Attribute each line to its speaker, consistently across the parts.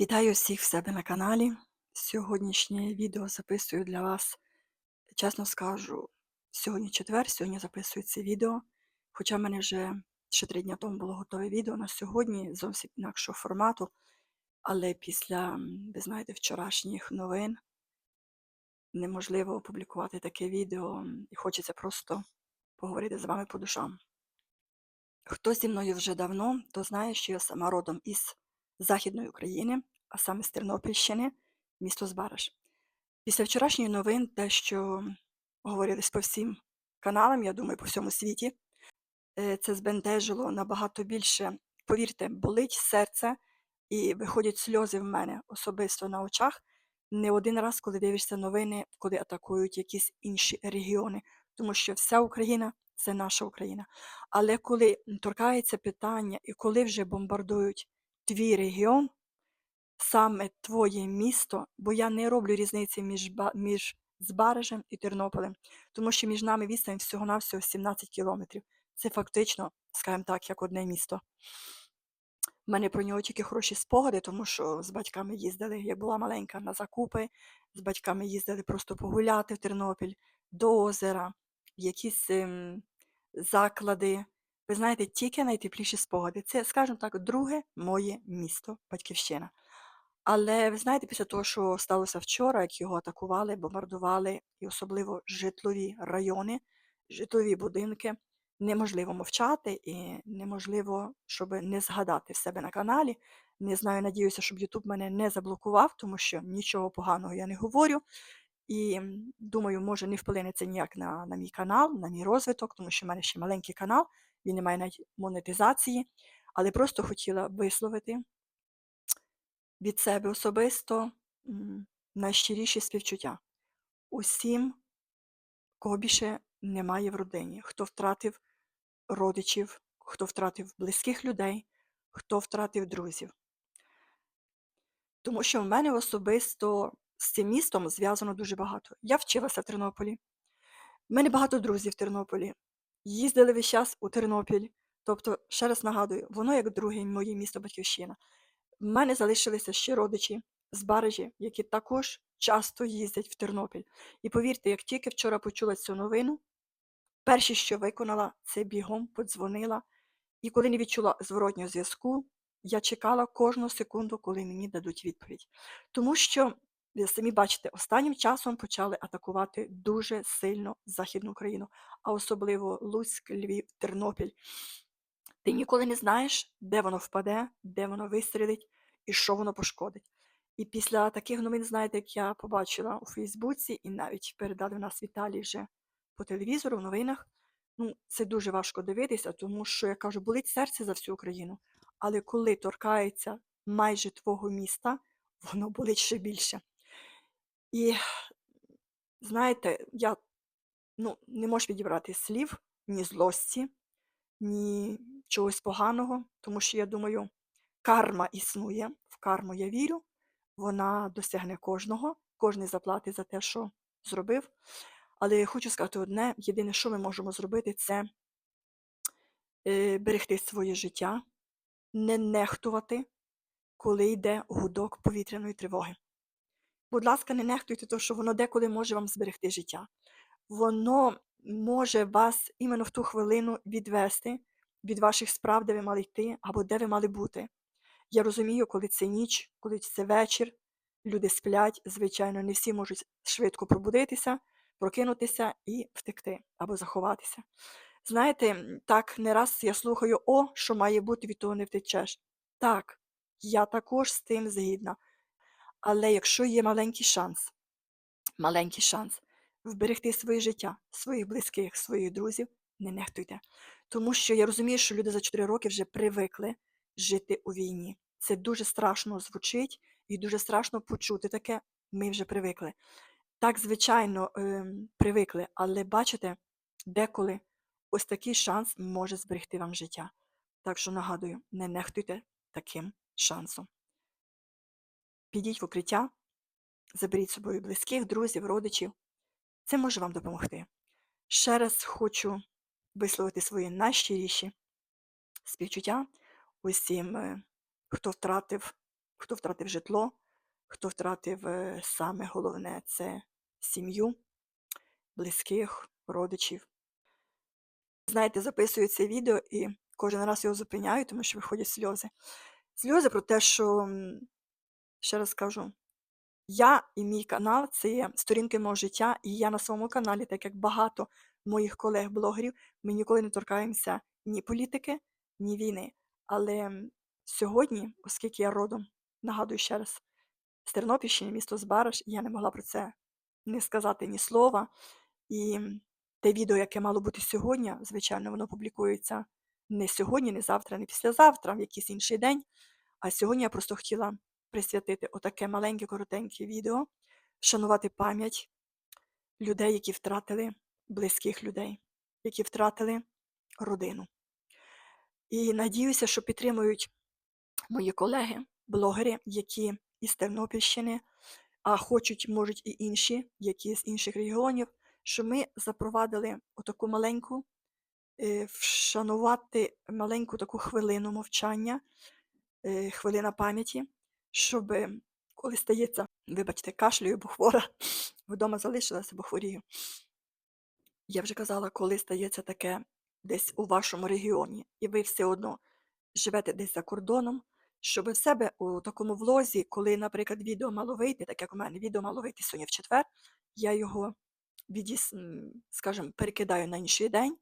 Speaker 1: Вітаю всіх в себе на каналі. Сьогоднішнє відео записую для вас. Чесно скажу, сьогодні четвер, сьогодні записую це відео. Хоча в мене вже ще три дні тому було готове відео на сьогодні, зовсім інакшого формату. Але після, ви знаєте, вчорашніх новин неможливо опублікувати таке відео, і хочеться просто поговорити з вами по душам. Хто зі мною вже давно, то знає, що я сама родом із Західної України, а саме з Тернопільщини, місто Збараж. Після вчорашньої новин, те, що говорилось по всім каналам, я думаю, по всьому світі, е, це збентежило набагато більше. Повірте, болить серце і виходять сльози в мене особисто на очах. Не один раз, коли дивишся новини, коли атакують якісь інші регіони, тому що вся Україна це наша Україна. Але коли торкається питання, і коли вже бомбардують твій регіон, саме твоє місто, бо я не роблю різниці між, між Збаражем і Тернополем, тому що між нами відстань всього-навсього 17 кілометрів. Це фактично, скажімо так, як одне місто. У мене про нього тільки хороші спогади, тому що з батьками їздили, як була маленька, на закупи, з батьками їздили просто погуляти в Тернопіль, до озера, в якісь ем, заклади. Ви знаєте, тільки найтепліші спогади. Це, скажімо так, друге моє місто, батьківщина. Але ви знаєте, після того, що сталося вчора, як його атакували, бомбардували, і особливо житлові райони, житлові будинки, неможливо мовчати і неможливо, щоб не згадати в себе на каналі. Не знаю, надіюся, щоб Ютуб мене не заблокував, тому що нічого поганого я не говорю. І думаю, може не вплине це ніяк на, на мій канал, на мій розвиток, тому що в мене ще маленький канал, він не має навіть монетизації. Але просто хотіла висловити від себе особисто найщиріші співчуття усім, кого більше немає в родині, хто втратив родичів, хто втратив близьких людей, хто втратив друзів. Тому що в мене особисто з цим містом зв'язано дуже багато. Я вчилася в Тернополі. У мене багато друзів в Тернополі. Їздили весь час у Тернопіль. Тобто, ще раз нагадую, воно як друге моє місто Батьківщина. В мене залишилися ще родичі з Баражі, які також часто їздять в Тернопіль. І повірте, як тільки вчора почула цю новину, перше, що виконала, це бігом подзвонила. І коли не відчула зворотнього зв'язку, я чекала кожну секунду, коли мені дадуть відповідь. Тому що, самі бачите, останнім часом почали атакувати дуже сильно Західну Україну, а особливо Луцьк, Львів, Тернопіль. Ти ніколи не знаєш, де воно впаде, де воно вистрілить і що воно пошкодить. І після таких новин, знаєте, як я побачила у Фейсбуці, і навіть передали в нас в Італії вже по телевізору, в новинах, ну, це дуже важко дивитися, тому що, я кажу, болить серце за всю Україну. Але коли торкається майже твого міста, воно болить ще більше. І знаєте, я ну, не можу підібрати слів, ні злості, ні чогось поганого, тому що я думаю, карма існує, в карму я вірю, вона досягне кожного, кожен заплатить за те, що зробив. Але я хочу сказати одне: єдине, що ми можемо зробити, це е, берегти своє життя, не нехтувати, коли йде гудок повітряної тривоги. Будь ласка, не нехтуйте, тому що воно деколи може вам зберегти життя. Воно може вас іменно в ту хвилину відвести від ваших справ, де ви мали йти, або де ви мали бути. Я розумію, коли це ніч, коли це вечір, люди сплять, звичайно, не всі можуть швидко пробудитися, прокинутися і втекти або заховатися. Знаєте, так не раз я слухаю, о, що має бути, від того не втечеш. Так, я також з тим згідна. Але якщо є маленький шанс, маленький шанс вберегти своє життя, своїх близьких, своїх друзів, не нехтуйте. Тому що я розумію, що люди за 4 роки вже привикли жити у війні. Це дуже страшно звучить і дуже страшно почути таке. Ми вже привикли. Так, звичайно, ем, привикли, але бачите, деколи ось такий шанс може зберегти вам життя. Так що нагадую, не нехтуйте таким шансом. Підіть в укриття, заберіть з собою близьких, друзів, родичів. Це може вам допомогти. Ще раз хочу висловити свої найщиріші співчуття усім, е, хто втратив хто втратив житло, хто втратив е, саме головне це сім'ю, близьких, родичів. Знаєте, записую це відео і кожен раз його зупиняю, тому що виходять сльози. Сльози про те, що, ще раз кажу, я і мій канал це є сторінки мого життя, і я на своєму каналі, так як багато моїх колег-блогерів, ми ніколи не торкаємося ні політики, ні війни. Але сьогодні, оскільки я родом, нагадую ще раз, з Тернопільщини, місто Збараж, я не могла про це не сказати ні слова. І те відео, яке мало бути сьогодні, звичайно, воно публікується не сьогодні, не завтра, не післязавтра, в якийсь інший день. А сьогодні я просто хотіла присвятити отаке маленьке, коротеньке відео, вшанувати пам'ять людей, які втратили близьких людей, які втратили родину. І надіюся, що підтримують мої колеги, блогери, які із Тернопільщини, а хочуть, можуть і інші, які з інших регіонів, що ми запровадили отаку маленьку, е, вшанувати маленьку таку хвилину мовчання, е, хвилина пам'яті, щоб коли стається, вибачте, кашлюю, бо хвора, вдома залишилася, бо хворію. Я вже казала, коли стається таке десь у вашому регіоні, і ви все одно живете десь за кордоном, щоб в себе у такому влозі, коли, наприклад, відео мало вийти, так як у мене відео мало вийти сьогодні в четвер, я його відіс, скажімо, перекидаю на інший день,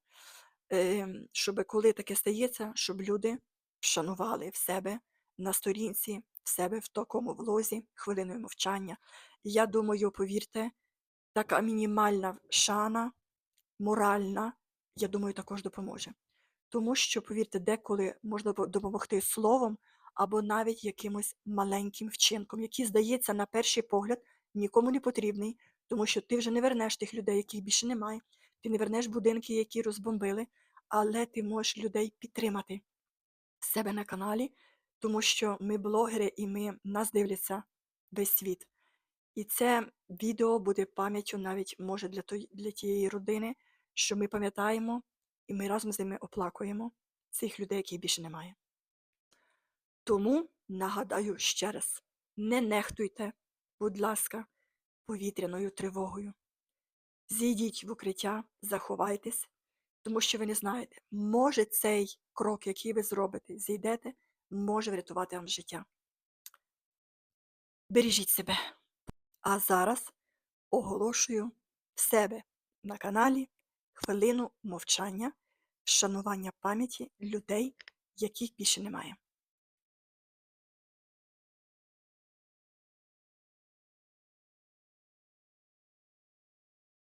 Speaker 1: ем, щоб коли таке стається, щоб люди вшанували в себе на сторінці, в себе в такому влозі хвилиною мовчання. Я думаю, повірте, така мінімальна шана, моральна, я думаю, також допоможе. Тому що, повірте, деколи можна допомогти словом або навіть якимось маленьким вчинком, який, здається, на перший погляд нікому не потрібний, тому що ти вже не вернеш тих людей, яких більше немає, ти не вернеш будинки, які розбомбили, але ти можеш людей підтримати себе на каналі, тому що ми блогери і ми нас дивляться весь світ. І це відео буде пам'яттю навіть може для, той, для тієї родини, що ми пам'ятаємо і ми разом з ними оплакуємо цих людей, яких більше немає. Тому нагадаю ще раз: не нехтуйте, будь ласка, повітряною тривогою. Зійдіть в укриття, заховайтесь, тому що ви не знаєте, може цей крок, який ви зробите, зійдете, може врятувати вам життя. Бережіть себе. А зараз оголошую в себе на каналі хвилину мовчання, вшанування пам'яті людей, яких більше немає.